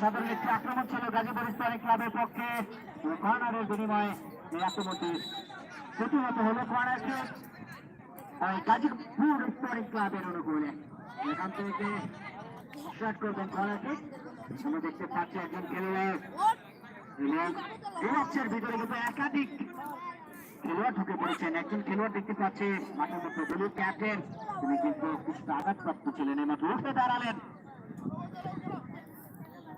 সাধারণ একটি আক্রমণ ছিল গাজীপুর ইসলামিক ক্লাবের পক্ষে। কর্নারের বিনিময়ে আক্রমণটি প্রতিহত হলো কর্নারকে। গাজীপুর ইসলামিক ক্লাবের অনুকূলে। এখান থেকে শট করবেন কর্নারকে। আমরা দেখতে পাচ্ছি একজন খেলোয়াড়। বক্সের ভিতরে কিন্তু একাধিক খেলোয়াড় ঢুকে পড়েছেন। একজন খেলোয়াড় দেখতে পাচ্ছে, মাঠের মধ্যে দলীয় ক্যাপ্টেন তিনি কিন্তু কিছুটা আঘাতপ্রাপ্ত ছিলেন। এই মাত্র উঠে দাঁড়ালেন এবং এই খেলাটি থেকে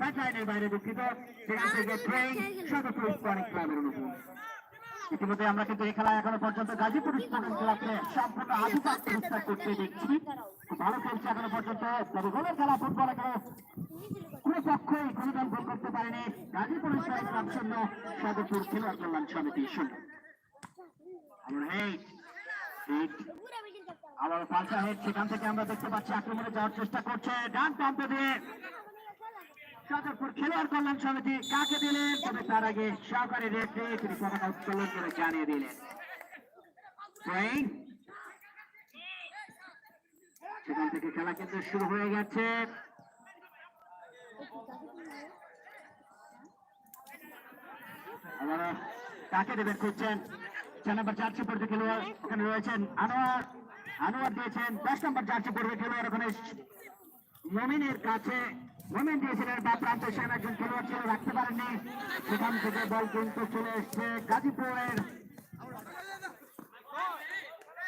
লাইনের বাইরে দুঃখিত। সেখান থেকে ট্রেন সদস্য স্পোর্টিং ক্লাবের অনুকূল। ইতিমধ্যে আমরা কিন্তু এই খেলায় এখনও পর্যন্ত গাজীপুর স্পোর্টিং ক্লাবকে সম্পূর্ণ আধিপত্য বিস্তার করতে দেখছি। ভালো খেলছে এখনও পর্যন্ত। তবে গোলের খেলা ফুটবল এখনও কোনো পক্ষই কোনো দল গোল করতে পারেনি। গাজীপুর স্পোর্টিং ক্লাব শূন্য সদস্য খেলোয়াড় কল্যাণ সমিতি শূন্য। আমরা এই ঠিক আবার পাল্টা হেড সেখান থেকে আমরা দেখতে পাচ্ছি আক্রমণে যাওয়ার চেষ্টা করছে। ডান প্রান্ত দিয়ে সদরপুর খেলোয়াড় কল্যাণ সমিতি কাকে দিলেন? তবে তার আগে সহকারী রেফারি তিনি পতাকা উত্তোলন করে জানিয়ে দিলেন। সেখান থেকে খেলা কিন্তু শুরু হয়ে গেছে। কাকে দেবেন খুঁজছেন? চার নম্বর জার্সি পড়বে খেলোয়াড় ওখানে রয়েছেন আনোয়ার। আনোয়ার দিয়েছেন দশ নম্বর জার্সি পড়বে খেলোয়াড় ওখানে। মমিনের কাছে মমিন দিয়েছিলেন বা প্রান্তে সেখানে একজন খেলোয়াড় ছিল, রাখতে পারেননি। সেখান থেকে বল কিন্তু চলে এসছে গাজীপুরের।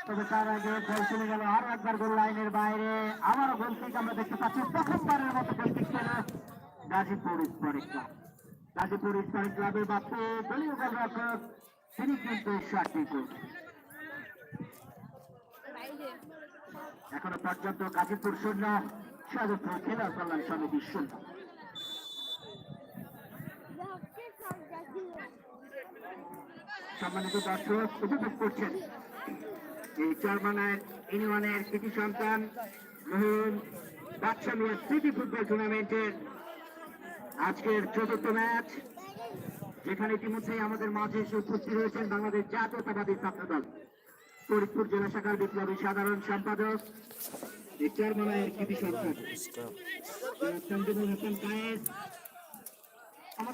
তবে তার আগে বল চলে গেল আরও একবার গোল লাইনের বাইরে। আবারও গোল কিক আমরা দেখতে পাচ্ছি, প্রথমবারের মতো goal kick Gazipur sporting club Gazipur sporting ক্লাবের বাপ্পু দলীয় গোলরক্ষক তিনি কিন্তু শটটি করছেন এখনও পর্যন্ত গাজীপুর শূন্য। সদস্য খেলা কল্যাণ সম্মানিত দর্শক, উপভোগ করছেন। এই কৃতি সন্তান ফুটবল টুর্নামেন্টের আজকের চতুর্থ ম্যাচ, যেখানে ইতিমধ্যেই আমাদের মাঝে এসে উপস্থিত হয়েছেন বাংলাদেশ জাতীয়তাবাদী ছাত্র দল ফরিদপুর জেলা শাখার বিপ্লবী সাধারণ সম্পাদক এই চরমানায়ের কৃতি সন্তান সঞ্জীবুল হাসান কায়েস